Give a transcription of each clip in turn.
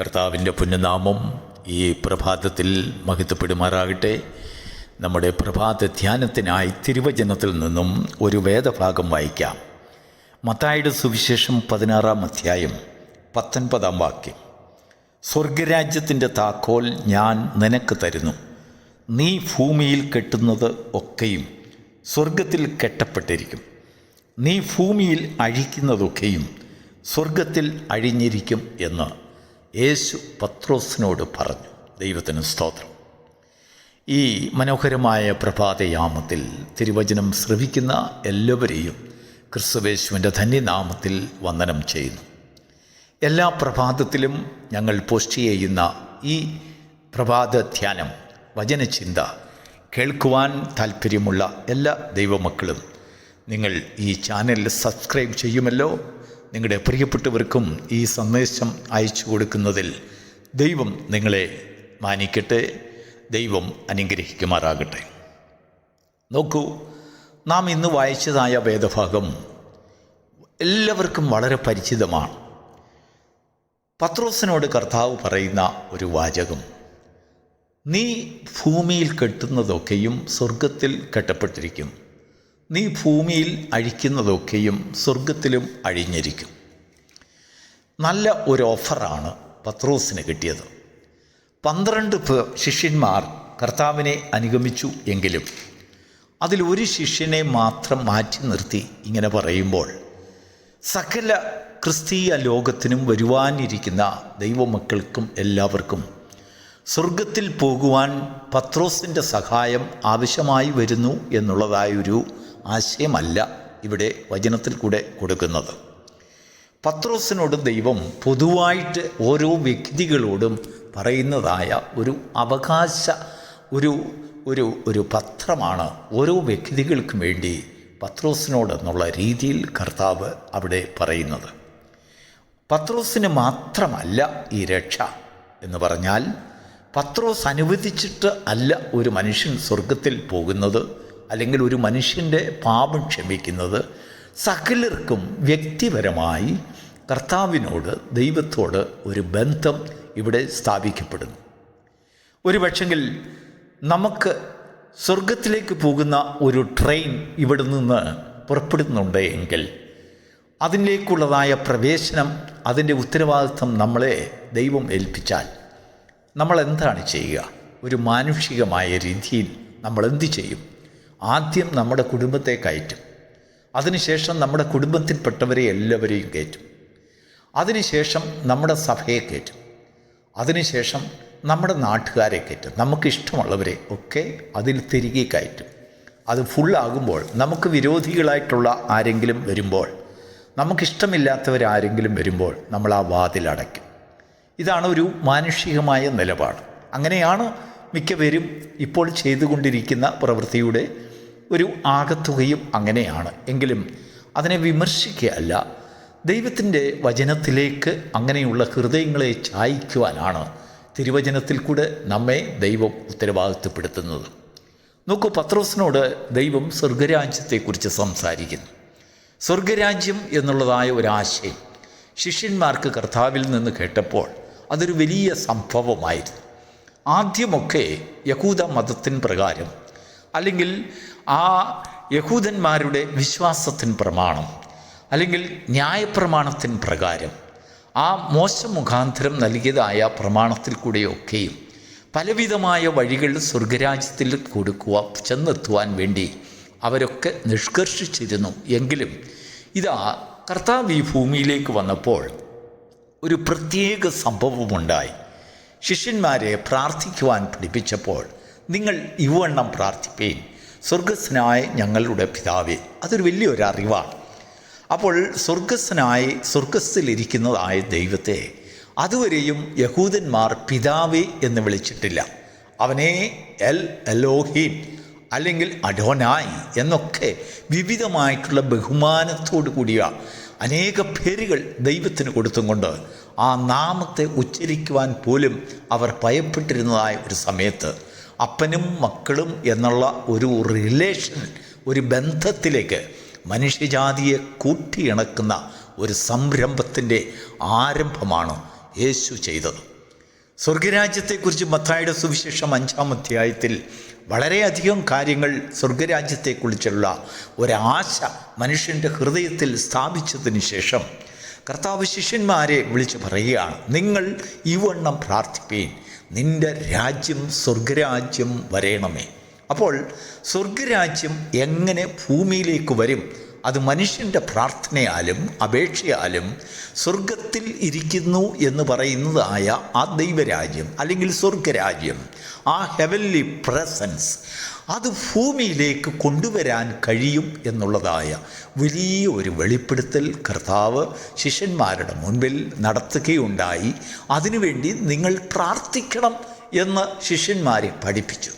കർത്താവിന്റെ പുണ്യനാമം ഈ പ്രഭാതത്തിൽ മഹിത്തപ്പെടുമാറാകട്ടെ നമ്മുടെ പ്രഭാത ധ്യാനത്തിനായി തിരുവചനത്തിൽ നിന്നും ഒരു വേദഭാഗം വായിക്കാം. മത്തായുടെ സുവിശേഷം പതിനാറാം അധ്യായം പത്തൊൻപതാം വാക്യം. സ്വർഗരാജ്യത്തിന്റെ താക്കോൽ ഞാൻ നിനക്ക് തരുന്നു. നീ ഭൂമിയിൽ കെട്ടുന്നത് ഒക്കെയും സ്വർഗത്തിൽ കെട്ടപ്പെട്ടിരിക്കും. നീ ഭൂമിയിൽ അഴിക്കുന്നതൊക്കെയും സ്വർഗത്തിൽ അഴിഞ്ഞിരിക്കും എന്ന്. യേശു പത്രോസിനോട് പറഞ്ഞു ദൈവത്തിന് സ്തോത്രം. ഈ മനോഹരമായ പ്രഭാതയാമത്തിൽ തിരുവചനം ശ്രവിക്കുന്ന എല്ലാവരെയും ക്രിസ്തുവേശുവിന്റെ ധന്യനാമത്തിൽ വന്ദനം ചെയ്യുന്നു. എല്ലാ പ്രഭാതത്തിലും ഞങ്ങൾ പോസ്റ്റ് ചെയ്യുന്ന ഈ പ്രഭാത ധ്യാനം വചനചിന്ത കേൾക്കുവാൻ താല്പര്യമുള്ള എല്ലാ ദൈവമക്കളും നിങ്ങൾ ഈ ചാനൽ സബ്സ്ക്രൈബ് ചെയ്യുമല്ലോ. നിങ്ങളുടെ പ്രിയപ്പെട്ടവർക്കും ഈ സന്ദേശം അയച്ചു കൊടുക്കുന്നതിൽ ദൈവം നിങ്ങളെ മാനിക്കട്ടെ ദൈവം അനുഗ്രഹിക്കുമാറാകട്ടെ. നോക്കൂ നാം ഇന്ന് വായിച്ചതായ വേദഭാഗം എല്ലാവർക്കും വളരെ പരിചിതമാണ്. പത്രോസിനോട് കർത്താവ് പറയുന്ന ഒരു വാചകം നീ ഭൂമിയിൽ കെട്ടുന്നതൊക്കെയും സ്വർഗത്തിൽ കെട്ടപ്പെട്ടിരിക്കും. നീ ഭൂമിയിൽ അഴിക്കുന്നതൊക്കെയും സ്വർഗത്തിലും അഴിഞ്ഞിരിക്കും. നല്ല ഒരു ഓഫറാണ് പത്രോസിന് കിട്ടിയത്. പന്ത്രണ്ട് പേർ ശിഷ്യന്മാർ കർത്താവിനെ അനുഗമിച്ചു എങ്കിലും അതിലൊരു ശിഷ്യനെ മാത്രം മാറ്റി നിർത്തി ഇങ്ങനെ പറയുമ്പോൾ സകല ക്രിസ്തീയ ലോകത്തിനും വരുവാനിരിക്കുന്ന ദൈവമക്കൾക്കും എല്ലാവർക്കും സ്വർഗത്തിൽ പോകുവാൻ പത്രോസിന്റെ സഹായം ആവശ്യമായി വരുന്നു എന്നുള്ളതായൊരു ആശയമല്ല ഇവിടെ വചനത്തിൽ കൂടെ കൊടുക്കുന്നത്. പത്രോസിനോട് ദൈവം പൊതുവായിട്ട് ഓരോ വ്യക്തികളോടും പറയുന്നതായ ഒരു അവകാശ ഒരു ഒരു ഒരു പത്രമാണ് ഓരോ വ്യക്തികൾക്കും വേണ്ടി പത്രോസിനോട് എന്നുള്ള രീതിയിൽ കർത്താവ് അവിടെ പറയുന്നത്. പത്രോസിന് മാത്രമല്ല ഈ രക്ഷ എന്ന് പറഞ്ഞാൽ പത്രോസ് അനുവദിച്ചിട്ട് അല്ല ഒരു മനുഷ്യൻ സ്വർഗത്തിൽ പോകുന്നത്. അല്ലെങ്കിൽ ഒരു മനുഷ്യന്റെ പാപം ക്ഷമിക്കുന്നത് സകലർക്കും വ്യക്തിപരമായി കർത്താവിനോട് ദൈവത്തോട് ഒരു ബന്ധം ഇവിടെ സ്ഥാപിക്കപ്പെടുന്നു. ഒരു പക്ഷെങ്കിൽ നമുക്ക് സ്വർഗത്തിലേക്ക് പോകുന്ന ഒരു ട്രെയിൻ ഇവിടെ നിന്ന് പുറപ്പെടുന്നുണ്ട് എങ്കിൽ അതിലേക്കുള്ളതായ പ്രവേശനം അതിന്റെ ഉത്തരവാദിത്വം നമ്മളെ ദൈവം ഏൽപ്പിച്ചാൽ നമ്മൾ എന്താണ് ചെയ്യുക? ഒരു മാനുഷികമായ രീതിയിൽ നമ്മൾ എന്ത് ചെയ്യും? ആദ്യം നമ്മുടെ കുടുംബത്തെ കയറ്റും. അതിനുശേഷം നമ്മുടെ കുടുംബത്തിൽപ്പെട്ടവരെ എല്ലാവരെയും കയറ്റും. അതിനുശേഷം നമ്മുടെ സഭയെ കയറ്റും. അതിനുശേഷം നമ്മുടെ നാട്ടുകാരെ കയറ്റും. നമുക്കിഷ്ടമുള്ളവരെ ഒക്കെ അതിൽ തിരികെ കയറ്റും. അത് ഫുള്ളാകുമ്പോൾ നമുക്ക് വിരോധികളായിട്ടുള്ള ആരെങ്കിലും വരുമ്പോൾ നമുക്കിഷ്ടമില്ലാത്തവരാരെങ്കിലും വരുമ്പോൾ നമ്മൾ ആ വാതിലടയ്ക്കും ഇതാണ് ഒരു മാനുഷികമായ നിലപാട്. അങ്ങനെയാണ് മിക്കവരും ഇപ്പോൾ ചെയ്തുകൊണ്ടിരിക്കുന്ന പ്രവൃത്തിയുടെ ഒരു ആകത്തുകയും അങ്ങനെയാണ്. എങ്കിലും അതിനെ വിമർശിക്കുകയല്ല. ദൈവത്തിന്റെ വചനത്തിലേക്ക് അങ്ങനെയുള്ള ഹൃദയങ്ങളെ ചായ്ക്കുവാനാണ് തിരുവചനത്തിൽ കൂടെ നമ്മെ ദൈവം ഉത്തരവാദിത്വപ്പെടുത്തുന്നത് നോക്കൂ പത്രോസിനോട് ദൈവം സ്വർഗരാജ്യത്തെക്കുറിച്ച് സംസാരിക്കുന്നു. സ്വർഗരാജ്യം എന്നുള്ളതായ ഒരാശയം ശിഷ്യന്മാർക്ക് കർത്താവിൽ നിന്ന് കേട്ടപ്പോൾ അതൊരു വലിയ സംഭവമായിരുന്നു. ആദ്യമൊക്കെ യഹൂദ മതത്തിൻ പ്രകാരം അല്ലെങ്കിൽ ആ യഹൂദന്മാരുടെ വിശ്വാസത്തിന് പ്രമാണം അല്ലെങ്കിൽ ന്യായപ്രമാണത്തിൻ പ്രകാരം ആ മോശം മുഖാന്തരം നൽകിയതായ പ്രമാണത്തിൽ കൂടെയൊക്കെയും പലവിധമായ വഴികൾ സ്വർഗരാജ്യത്തിൽ കൊടുക്കുക ചെന്നെത്തുവാൻ വേണ്ടി അവരൊക്കെ നിഷ്കർഷിച്ചിരുന്നു. എങ്കിലും ഇതാ കർത്താവ് ഈ ഭൂമിയിലേക്ക് വന്നപ്പോൾ ഒരു പ്രത്യേക സംഭവമുണ്ടായി. ശിഷ്യന്മാരെ പ്രാർത്ഥിക്കുവാൻ പഠിപ്പിച്ചപ്പോൾ നിങ്ങൾ ഇവണ്ണം പ്രാർത്ഥിപ്പേൻ സ്വർഗസ്നായ ഞങ്ങളുടെ പിതാവേ അതൊരു വലിയൊരു അറിവാണ്. അപ്പോൾ സ്വർഗസ്സനായി സ്വർഗസ്സിലിരിക്കുന്നതായ ദൈവത്തെ അതുവരെയും യഹൂദന്മാർ പിതാവേ എന്ന് വിളിച്ചിട്ടില്ല. അവനെ എൽ എലോഹീൻ അല്ലെങ്കിൽ അഡോനായി എന്നൊക്കെ വിവിധമായിട്ടുള്ള ബഹുമാനത്തോടു കൂടിയ അനേക പേരുകൾ ദൈവത്തിന് കൊടുത്തും ആ നാമത്തെ ഉച്ചരിക്കുവാൻ പോലും അവർ ഭയപ്പെട്ടിരുന്നതായ ഒരു സമയത്ത് അപ്പനും മക്കളും എന്നുള്ള ഒരു റിലേഷൻ ഒരു ബന്ധത്തിലേക്ക് മനുഷ്യജാതിയെ കൂട്ടിയിണക്കുന്ന ഒരു സംരംഭത്തിന്റെ ആരംഭമാണ് യേശു ചെയ്തത്. സ്വർഗരാജ്യത്തെക്കുറിച്ച് മത്തായുടെ സുവിശേഷം അഞ്ചാം അധ്യായത്തിൽ വളരെയധികം കാര്യങ്ങൾ സ്വർഗരാജ്യത്തെക്കുറിച്ചുള്ള ഒരാശ മനുഷ്യന്റെ ഹൃദയത്തിൽ സ്ഥാപിച്ചതിന് ശേഷം കർത്താവ് ശിഷ്യന്മാരെ വിളിച്ച് പറയുകയാണ് നിങ്ങൾ വണ്ണം പ്രാർത്ഥിപ്പീൻ. നിന്റെ രാജ്യം സ്വർഗരാജ്യം വരേണമേ. അപ്പോൾ സ്വർഗരാജ്യം എങ്ങനെ ഭൂമിയിലേക്ക് വരും? അത് മനുഷ്യന്റെ പ്രാർത്ഥനയാലും അപേക്ഷയാലും സ്വർഗത്തിൽ ഇരിക്കുന്നു എന്ന് പറയുന്നതായ ആ ദൈവരാജ്യം അല്ലെങ്കിൽ സ്വർഗരാജ്യം ആ ഹെവൻലി പ്രസൻസ് അത് ഭൂമിയിലേക്ക് കൊണ്ടുവരാൻ കഴിയും എന്നുള്ളതായ വലിയ ഒരു വെളിപ്പെടുത്തൽ കർത്താവ് ശിഷ്യന്മാരുടെ മുൻപിൽ നടത്തുകയുണ്ടായി. അതിനുവേണ്ടി നിങ്ങൾ പ്രാർത്ഥിക്കണം എന്ന് ശിഷ്യന്മാരെ പഠിപ്പിച്ചു.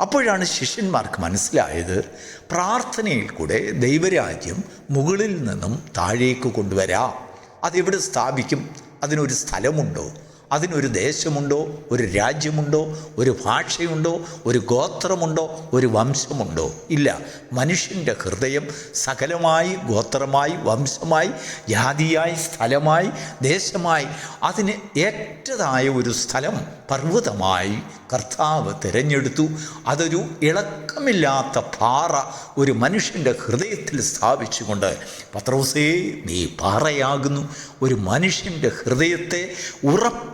അപ്പോഴാണ് ശിഷ്യന്മാർക്ക് മനസ്സിലായത് പ്രാർത്ഥനയിൽ കൂടെ ദൈവരാജ്യം മുകളിൽ നിന്നും താഴേക്ക് കൊണ്ടുവരാം. അതെവിടെ സ്ഥാപിക്കും? അതിനൊരു സ്ഥലമുണ്ടോ? അതിനൊരു ദേശമുണ്ടോ ഒരു രാജ്യമുണ്ടോ ഒരു ഭാഷയുണ്ടോ ഒരു ഗോത്രമുണ്ടോ ഒരു വംശമുണ്ടോ? ഇല്ല. മനുഷ്യന്റെ ഹൃദയം സകലമായി ഗോത്രമായി വംശമായി ജാതിയായി സ്ഥലമായി ദേശമായി അതിന് ഏറ്റതായ ഒരു സ്ഥലം പർവതമായി കർത്താവ് തിരഞ്ഞെടുത്തു. അതൊരു ഇളക്കമില്ലാത്ത പാറ ഒരു മനുഷ്യന്റെ ഹൃദയത്തിൽ സ്ഥാപിച്ചുകൊണ്ട് പത്രോസേ നീ പാറയാകുന്നു. ഒരു മനുഷ്യന്റെ ഹൃദയത്തെ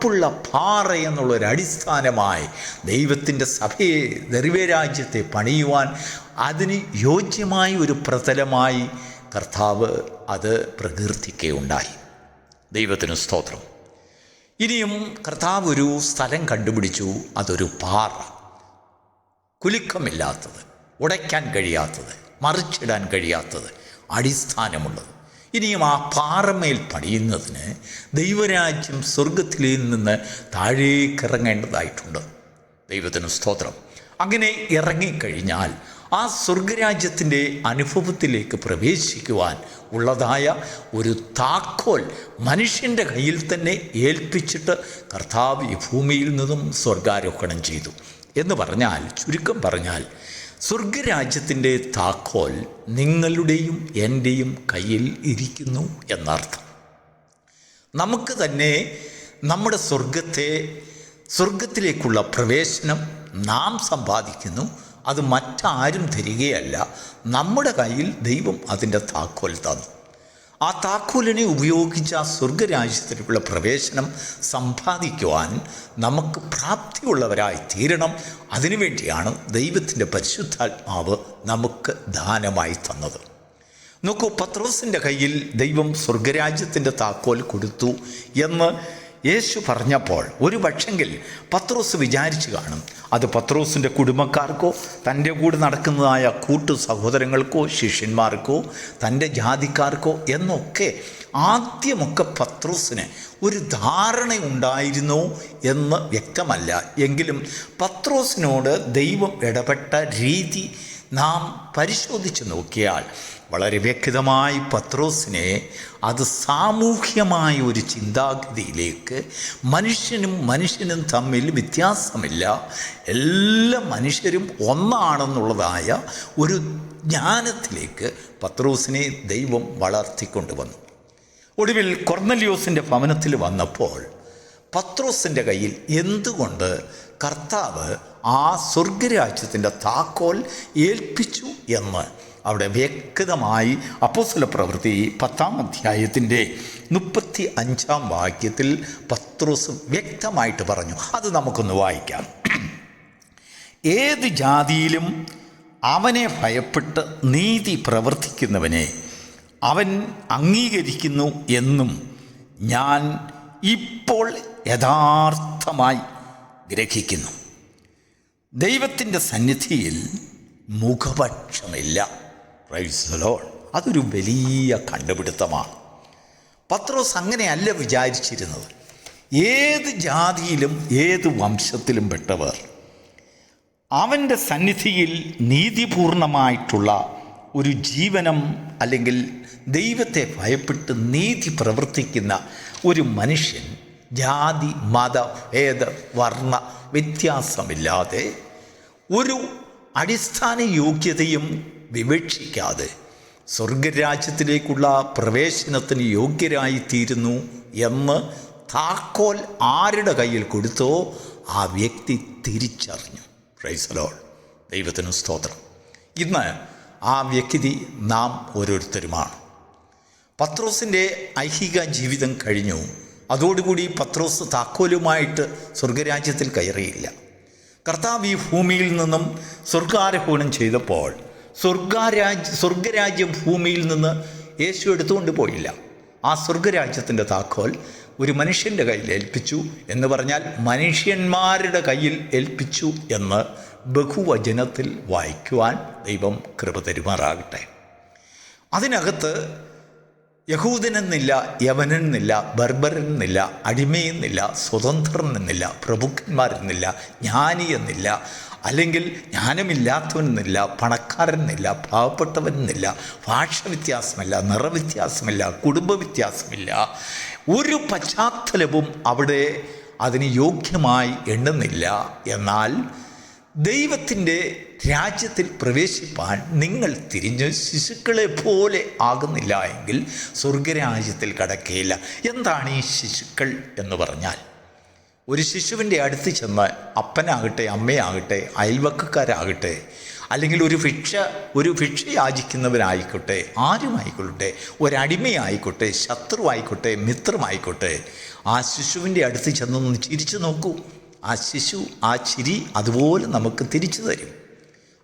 ഉറപ്പുള്ള പാറ എന്നുള്ളൊരു അടിസ്ഥാനമായി ദൈവത്തിന്റെ സഭയെ ദൈവരാജ്യത്തെ പണിയുവാൻ അതിന് യോജ്യമായ ഒരു പ്രതലമായി കർത്താവ് അത് പ്രകീർത്തിക്കുകയുണ്ടായി. ദൈവത്തിന് സ്തോത്രം. ഇനിയും കർത്താവ് ഒരു സ്ഥലം കണ്ടുപിടിച്ചു. അതൊരു പാറ. കുലുക്കമില്ലാത്തത് ഉടയ്ക്കാൻ കഴിയാത്തത് മറിച്ചിടാൻ കഴിയാത്തത് അടിസ്ഥാനമുള്ളത്. ഇനിയും ആ പാറമേൽ പണിയുന്നതിന് ദൈവരാജ്യം സ്വർഗത്തിൽ നിന്ന് താഴേക്കിറങ്ങേണ്ടതായിട്ടുണ്ട്. ദൈവത്തിന് സ്തോത്രം. അങ്ങനെ ഇറങ്ങിക്കഴിഞ്ഞാൽ ആ സ്വർഗരാജ്യത്തിന്റെ അനുഭവത്തിലേക്ക് പ്രവേശിക്കുവാൻ ഉള്ളതായ ഒരു താക്കോൽ മനുഷ്യന്റെ കയ്യിൽ തന്നെ ഏൽപ്പിച്ചിട്ട് കർത്താവ് ഈ ഭൂമിയിൽ നിന്നും സ്വർഗാരോഹണം ചെയ്തു. എന്ന് പറഞ്ഞാൽ ചുരുക്കം പറഞ്ഞാൽ സ്വർഗരാജ്യത്തിന്റെ താക്കോൽ നിങ്ങളുടെയും എന്റെയും കയ്യിൽ ഇരിക്കുന്നു എന്നർത്ഥം. നമുക്ക് തന്നെ നമ്മുടെ സ്വർഗത്തെ സ്വർഗത്തിലേക്കുള്ള പ്രവേശനം നാം സമ്പാദിക്കുന്നു. അത് മറ്റാരും തരികയല്ല. നമ്മുടെ കയ്യിൽ ദൈവം അതിന്റെ താക്കോൽ തന്നു. ആ താക്കോലിനെ ഉപയോഗിച്ച് ആ സ്വർഗരാജ്യത്തിലേക്കുള്ള പ്രവേശനം സമ്പാദിക്കുവാൻ നമുക്ക് പ്രാപ്തിയുള്ളവരായി തീരണം. അതിനുവേണ്ടിയാണ് ദൈവത്തിന്റെ പരിശുദ്ധാത്മാവ് നമുക്ക് ദാനമായി തന്നത്. നോക്കൂ പത്രോസിന്റെ കയ്യിൽ ദൈവം സ്വർഗരാജ്യത്തിന്റെ താക്കോൽ കൊടുത്തു എന്ന് യേശു പറഞ്ഞപ്പോൾ ഒരു പക്ഷെങ്കിൽ പത്രോസ് വിചാരിച്ചു കാണും അത് പത്രോസിന്റെ കുടുംബക്കാർക്കോ തന്റെ കൂടെ നടക്കുന്നതായ കൂട്ടു സഹോദരങ്ങൾക്കോ ശിഷ്യന്മാർക്കോ തന്റെ ജാതിക്കാർക്കോ എന്നൊക്കെ ആദ്യമൊക്കെ പത്രോസിന് ഒരു ധാരണ ഉണ്ടായിരുന്നു എന്ന് വ്യക്തമല്ല. എങ്കിലും പത്രോസിനോട് ദൈവം ഇടപെട്ട രീതി നാം പരിശോധിച്ച് നോക്കിയാൽ വളരെ വ്യക്തമായി പത്രോസിനെ അത് സാമൂഹ്യമായ ഒരു ചിന്താഗതിയിലേക്ക് മനുഷ്യനും മനുഷ്യനും തമ്മിൽ വ്യത്യാസമില്ല. എല്ലാ മനുഷ്യരും ഒന്നാണെന്നുള്ളതായ ഒരു ജ്ഞാനത്തിലേക്ക് പത്രോസിനെ ദൈവം വളർത്തിക്കൊണ്ടുവന്നു. ഒടുവിൽ കൊർന്നലിയോസിന്റെ ഭവനത്തിൽ വന്നപ്പോൾ പത്രോസിന്റെ കയ്യിൽ എന്തുകൊണ്ട് കർത്താവ് ആ സ്വർഗരാജ്യത്തിന്റെ താക്കോൽ ഏൽപ്പിച്ചു എന്ന് അവിടെ വ്യക്തമായി അപ്പോസ്തല പ്രവൃത്തി പത്താം അധ്യായത്തിന്റെ മുപ്പത്തി അഞ്ചാം വാക്യത്തിൽ പത്രോസ് വ്യക്തമായിട്ട് പറഞ്ഞു. അത് നമുക്കൊന്ന് വായിക്കാം. ഏത് ജാതിയിലും അവനെ ഭയപ്പെട്ട് നീതി പ്രവർത്തിക്കുന്നവനെ അവൻ അംഗീകരിക്കുന്നു എന്നും ഞാൻ ഇപ്പോൾ യഥാർത്ഥമായി ഗ്രഹിക്കുന്നു. ദൈവത്തിന്റെ സന്നിധിയിൽ മുഖപക്ഷമില്ല. റൈസലോൺ അതൊരു വലിയ കണ്ടുപിടുത്തമാണ്. പത്രോസ് അങ്ങനെയല്ല വിചാരിച്ചിരുന്നത്. ഏത് ജാതിയിലും ഏത് വംശത്തിലും പെട്ടവർ അവന്റെ സന്നിധിയിൽ നീതിപൂർണമായിട്ടുള്ള ഒരു ജീവനം അല്ലെങ്കിൽ ദൈവത്തെ ഭയപ്പെട്ട് നീതി പ്രവർത്തിക്കുന്ന ഒരു മനുഷ്യൻ ജാതി മത ഭേദ വർണ വ്യത്യാസമില്ലാതെ ഒരു അടിസ്ഥാന യോഗ്യതയും വിവക്ഷിക്കാതെ സ്വർഗരാജ്യത്തിലേക്കുള്ള പ്രവേശനത്തിന് യോഗ്യരായിത്തീരുന്നു എന്ന് താക്കോൽ ആരുടെ കയ്യിൽ കൊടുത്തോ ആ വ്യക്തി തിരിച്ചറിഞ്ഞു. പ്രൈസലോൾ ദൈവത്തിനു സ്തോത്രം. ഇന്ന് ആ വ്യക്തി നാം ഓരോരുത്തരുമാണ്. പത്രോസിന്റെ ഐഹിക ജീവിതം കഴിഞ്ഞു. അതോടുകൂടി പത്രോസ് താക്കോലുമായിട്ട് സ്വർഗരാജ്യത്തിൽ കയറിയില്ല. കർത്താവ് ഈ ഭൂമിയിൽ നിന്നും സ്വർഗാരോഹണം ചെയ്തപ്പോൾ സ്വർഗാരാജ്യ സ്വർഗരാജ്യം ഭൂമിയിൽ നിന്ന് യേശു എടുത്തുകൊണ്ട് പോയില്ല. ആ സ്വർഗരാജ്യത്തിന്റെ താക്കോൽ ഒരു മനുഷ്യന്റെ കയ്യിൽ ഏൽപ്പിച്ചു എന്ന് പറഞ്ഞാൽ മനുഷ്യന്മാരുടെ കയ്യിൽ ഏൽപ്പിച്ചു എന്ന് ബഹുവചനത്തിൽ വായിക്കുവാൻ ദൈവം കൃപ തരുമാറാകട്ടെ. അതിനകത്ത് യഹൂദനെന്നില്ല യവനെന്നില്ല ബർബരെന്നില്ല അടിമയെന്നില്ല സ്വതന്ത്രൻ എന്നില്ല പ്രഭുക്കന്മാരെന്നില്ല ജ്ഞാനി എന്നില്ല അല്ലെങ്കിൽ ജ്ഞാനമില്ലാത്തവനെന്നില്ല പണക്കാരെന്നില്ല പാവപ്പെട്ടവനെന്നില്ല ഭാഷ വ്യത്യാസമില്ല നിറവ്യത്യാസമില്ല കുടുംബ വ്യത്യാസമില്ല ഒരു പശ്ചാത്തലവും അവിടെ അതിന് യോഗ്യമായി എണ്ണുന്നില്ല. എന്നാൽ ദൈവത്തിന്റെ രാജ്യത്തിൽ പ്രവേശിപ്പാൻ നിങ്ങൾ തിരിഞ്ഞ് ശിശുക്കളെ പോലെ ആകുന്നില്ല എങ്കിൽ സ്വർഗരാജ്യത്തിൽ കടക്കുകയില്ല എന്താണ് ഈ ശിശുക്കൾ എന്ന് പറഞ്ഞാൽ? ഒരു ശിശുവിന്റെ അടുത്ത് ചെന്ന് അപ്പനാകട്ടെ അമ്മയാകട്ടെ അയൽവക്കക്കാരാകട്ടെ അല്ലെങ്കിൽ ഒരു ഭിക്ഷ ഒരു ഭിക്ഷ യാചിക്കുന്നവരായിക്കോട്ടെ ആരുമായിക്കൊള്ളട്ടെ ഒരടിമയായിക്കോട്ടെ ശത്രുവായിക്കോട്ടെ മിത്രമായിക്കോട്ടെ ആ ശിശുവിന്റെ അടുത്ത് ചെന്നൊന്ന് ചിരിച്ചു നോക്കൂ. ആ ശിശു ആ ചിരി അതുപോലെ നമുക്ക് തിരിച്ചു തരും.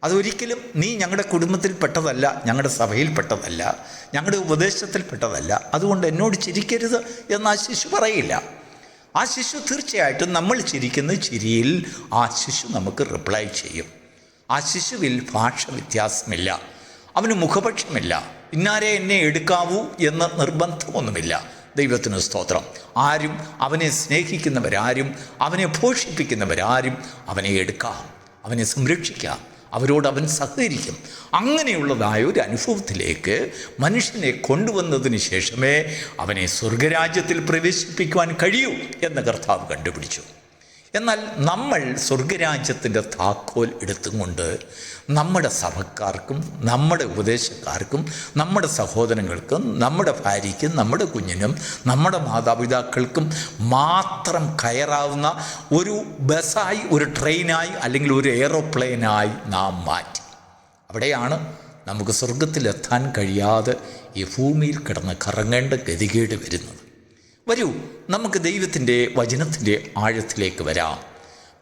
അതൊരിക്കലും നീ ഞങ്ങളുടെ കുടുംബത്തിൽപ്പെട്ടതല്ല ഞങ്ങളുടെ സഭയിൽപ്പെട്ടതല്ല ഞങ്ങളുടെ ഉപദേശത്തിൽപ്പെട്ടതല്ല അതുകൊണ്ട് എന്നോട് ചിരിക്കരുത് എന്ന് ആ ശിശു പറയില്ല. ആ ശിശു തീർച്ചയായിട്ടും നമ്മൾ ചിരിക്കുന്ന ചിരിയിൽ ആ ശിശു നമുക്ക് റിപ്ലൈ ചെയ്യും. ആ ശിശുവിൽ ഭാഷ വ്യത്യാസമില്ല. അവന് മുഖപക്ഷമില്ല. ഇന്നാരെ എന്നെ എടുക്കാവൂ എന്ന് നിർബന്ധമൊന്നുമില്ല. ദൈവത്തിന് സ്തോത്രം. ആരും അവനെ സ്നേഹിക്കുന്നവരാരും അവനെ പോഷിപ്പിക്കുന്നവരാരും അവനെ എടുക്കാം. അവനെ സംരക്ഷിക്കാം. അവരോട് അവൻ സഹകരിക്കും. അങ്ങനെയുള്ളതായ ഒരു അനുഭവത്തിലേക്ക് മനുഷ്യനെ കൊണ്ടുവന്നതിന് ശേഷമേ അവനെ സ്വർഗരാജ്യത്തിൽ പ്രവേശിപ്പിക്കുവാൻ കഴിയൂ എന്ന് കർത്താവ് കണ്ടുപിടിച്ചു. എന്നാൽ നമ്മൾ സ്വർഗരാജ്യത്തിന്റെ താക്കോൽ എടുത്തും കൊണ്ട് നമ്മുടെ സഭക്കാർക്കും നമ്മുടെ ഉപദേശക്കാർക്കും നമ്മുടെ സഹോദരങ്ങൾക്കും നമ്മുടെ ഭാര്യയ്ക്കും നമ്മുടെ കുഞ്ഞിനും നമ്മുടെ മാതാപിതാക്കൾക്കും മാത്രം കയറാവുന്ന ഒരു ബസ്സായി ഒരു ട്രെയിനായി അല്ലെങ്കിൽ ഒരു എയറോപ്ലെയിനായി നാം മാറ്റി. അവിടെയാണ് നമുക്ക് സ്വർഗത്തിലെത്താൻ കഴിയാതെ ഈ ഭൂമിയിൽ കിടന്ന് കറങ്ങേണ്ട ഗതികേട് വരുന്നത്. വരൂ നമുക്ക് ദൈവത്തിന്റെ വചനത്തിന്റെ ആഴത്തിലേക്ക് വരാം.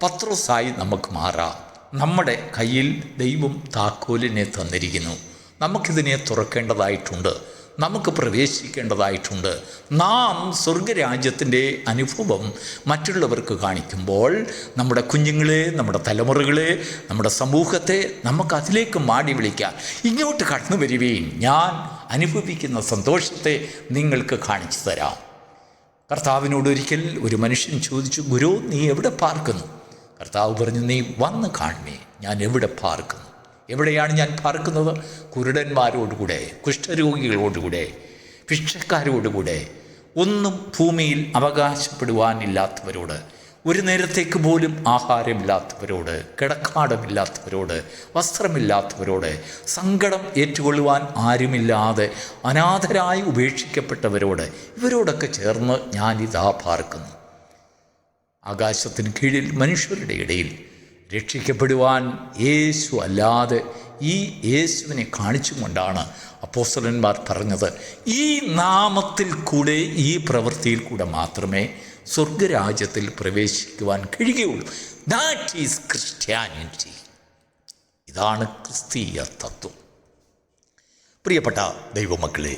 പത്രോസായി നമുക്ക് മാറാം. നമ്മുടെ കയ്യിൽ ദൈവം താക്കോലിനെ തന്നിരിക്കുന്നു. നമുക്കിതിനെ തുറക്കേണ്ടതായിട്ടുണ്ട്. നമുക്ക് പ്രവേശിക്കേണ്ടതായിട്ടുണ്ട്. നാം സ്വർഗരാജ്യത്തിന്റെ അനുഭവം മറ്റുള്ളവർക്ക് കാണിക്കുമ്പോൾ നമ്മുടെ കുഞ്ഞുങ്ങളെ നമ്മുടെ തലമുറകളെ നമ്മുടെ സമൂഹത്തെ നമുക്ക് അതിലേക്ക് മാടി വിളിക്കാം. ഇങ്ങോട്ട് കടന്നു വരികയും ഞാൻ അനുഭവിക്കുന്ന സന്തോഷത്തെ നിങ്ങൾക്ക് കാണിച്ചു തരാം. കർത്താവിനോട് ഒരിക്കൽ ഒരു മനുഷ്യൻ ചോദിച്ചു ഗുരു നീ എവിടെ പാർക്കുന്നു? കർത്താവ് പറഞ്ഞു നീ വന്ന് കാണുമേ ഞാൻ എവിടെ പാർക്കുന്നു? എവിടെയാണ് ഞാൻ പാർക്കുന്നത്? കുരുടന്മാരോടുകൂടെ കുഷ്ഠരോഗികളോടുകൂടെ ഭിക്ഷക്കാരോടുകൂടെ. ഒന്നും ഭൂമിയിൽ അവകാശപ്പെടുവാനില്ലാത്തവരോട് ഒരു നേരത്തേക്ക് പോലും ആഹാരമില്ലാത്തവരോട് കിടക്കാടമില്ലാത്തവരോട് വസ്ത്രമില്ലാത്തവരോട് സങ്കടം ഏറ്റുകൊള്ളുവാൻ ആരുമില്ലാതെ അനാഥരായി ഉപേക്ഷിക്കപ്പെട്ടവരോട് ഇവരോടൊക്കെ ചേർന്ന് ഞാനിതാ പാർക്കുന്നു. ആകാശത്തിന് കീഴിൽ മനുഷ്യരുടെ ഇടയിൽ രക്ഷിക്കപ്പെടുവാൻ യേശു അല്ലാതെ ഈ യേശുവിനെ കാണിച്ചുകൊണ്ടാണ് അപ്പോസ്തലന്മാർ പറഞ്ഞത് ഈ നാമത്തിൽ കൂടെ ഈ പ്രവൃത്തിയിൽ കൂടെ മാത്രമേ സ്വർഗരാജ്യത്തിൽ പ്രവേശിക്കുവാൻ കഴിയുകയുള്ളൂ. ദാറ്റ് ഈസ് ക്രിസ്ത്യാനിറ്റി ഇതാണ് ക്രിസ്തീയ തത്വം. പ്രിയപ്പെട്ട ദൈവമക്കളെ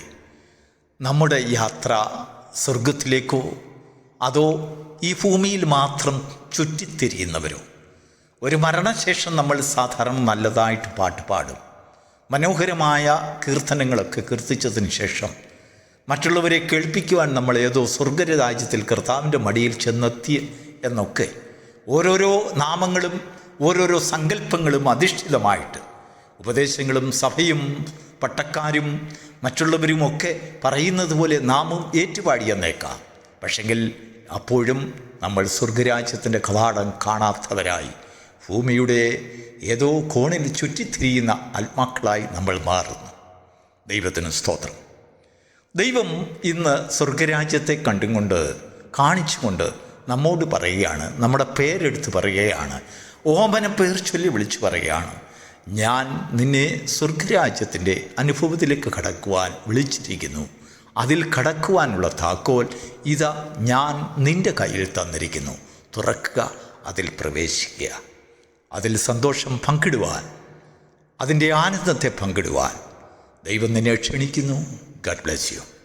നമ്മുടെ യാത്ര സ്വർഗത്തിലേക്കോ അതോ ഈ ഭൂമിയിൽ മാത്രം ചുറ്റിത്തിരിയുന്നവരോ? ഒരു മരണശേഷം നമ്മൾ സാധാരണ നല്ലതായിട്ട് പാട്ട് പാടും. മനോഹരമായ കീർത്തനങ്ങളൊക്കെ കീർത്തിച്ചതിന് ശേഷം മറ്റുള്ളവരെ കേൾപ്പിക്കുവാൻ നമ്മൾ ഏതോ സ്വർഗരാജ്യത്തിൽ കർത്താവിന്റെ മടിയിൽ ചെന്നെത്തി എന്നൊക്കെ ഓരോരോ നാമങ്ങളും ഓരോരോ സങ്കല്പങ്ങളും അധിഷ്ഠിതമായിട്ട് ഉപദേശങ്ങളും സഭയും പട്ടക്കാരും മറ്റുള്ളവരും ഒക്കെ പറയുന്നത് പോലെ നാമും ഏറ്റുപാടിയെന്നേക്കാം. പക്ഷെങ്കിൽ അപ്പോഴും നമ്മൾ സ്വർഗരാജ്യത്തിന്റെ കവാടം കാണാത്തവരായി ഭൂമിയുടെ ഏതോ കോണിൽ ചുറ്റിത്തിരിയുന്ന ആത്മാക്കളായി നമ്മൾ മാറുന്നു. ദൈവത്തിന് സ്തോത്രം. ദൈവം ഇന്ന് സ്വർഗരാജ്യത്തെ കണ്ടുകൊണ്ട് കാണിച്ചുകൊണ്ട് നമ്മോട് പറയുകയാണ് നമ്മുടെ പേരെടുത്ത് പറയുകയാണ് ഓമന പേർ ചൊല്ലി വിളിച്ചു പറയുകയാണ്. ഞാൻ നിന്നെ സ്വർഗരാജ്യത്തിന്റെ അനുഭവത്തിലേക്ക് കടക്കുവാൻ വിളിച്ചിരിക്കുന്നു. അതിൽ കടക്കുവാനുള്ള താക്കോൽ ഇതാ ഞാൻ നിന്റെ കയ്യിൽ തന്നിരിക്കുന്നു. തുറക്കുക അതിൽ പ്രവേശിക്കുക. അതിൽ സന്തോഷം പങ്കിടുവാൻ അതിന്റെ ആനന്ദത്തെ പങ്കിടുവാൻ ദൈവം നിന്നെ ക്ഷണിക്കുന്നു. God bless you.